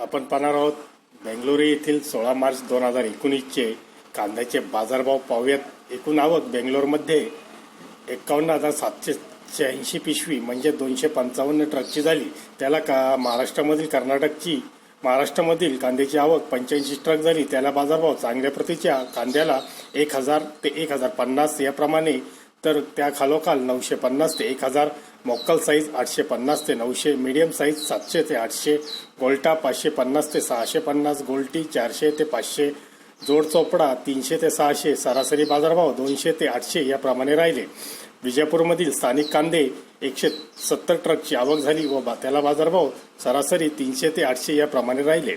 आपण पाहणार आहोत बेंगलोर येथील सोळा मार्च दोन हजार एकोणीसचे कांद्याचे बाजारभाव पाहूयात. एकूण आवक बेंगलोरमध्ये एकावन्न हजार सातशे शहाऐंशी पिशवी म्हणजे दोनशे पंचावन्न ट्रकची झाली. त्याला का महाराष्ट्रामधील कर्नाटकची महाराष्ट्रामधील कांद्याची आवक पंच्याऐंशी ट्रक झाली. त्याला बाजारभाव चांगल्या प्रतीच्या कांद्याला एक हजार ते एक हजार पन्नास याप्रमाणे तर त्या खालोखाल नऊशे पन्नास ते एक हजार मोक्कल साईज आठशे पन्नास ते नऊशे मीडियम साईज सातशे ते आठशे गोल्टा पाचशे पन्नास ते सहाशे पन्नास गोल्टी चारशे ते पाचशे जोड चोपडा तीनशे ते सहाशे सरासरी बाजारभाव दोनशे ते आठशे याप्रमाणे राहिले. विजयपूरमधील स्थानिक कांदे एकशे सत्तर ट्रकची आवक झाली व बा- त्याला बाजारभाव सरासरी तीनशे ते आठशे याप्रमाणे राहिले.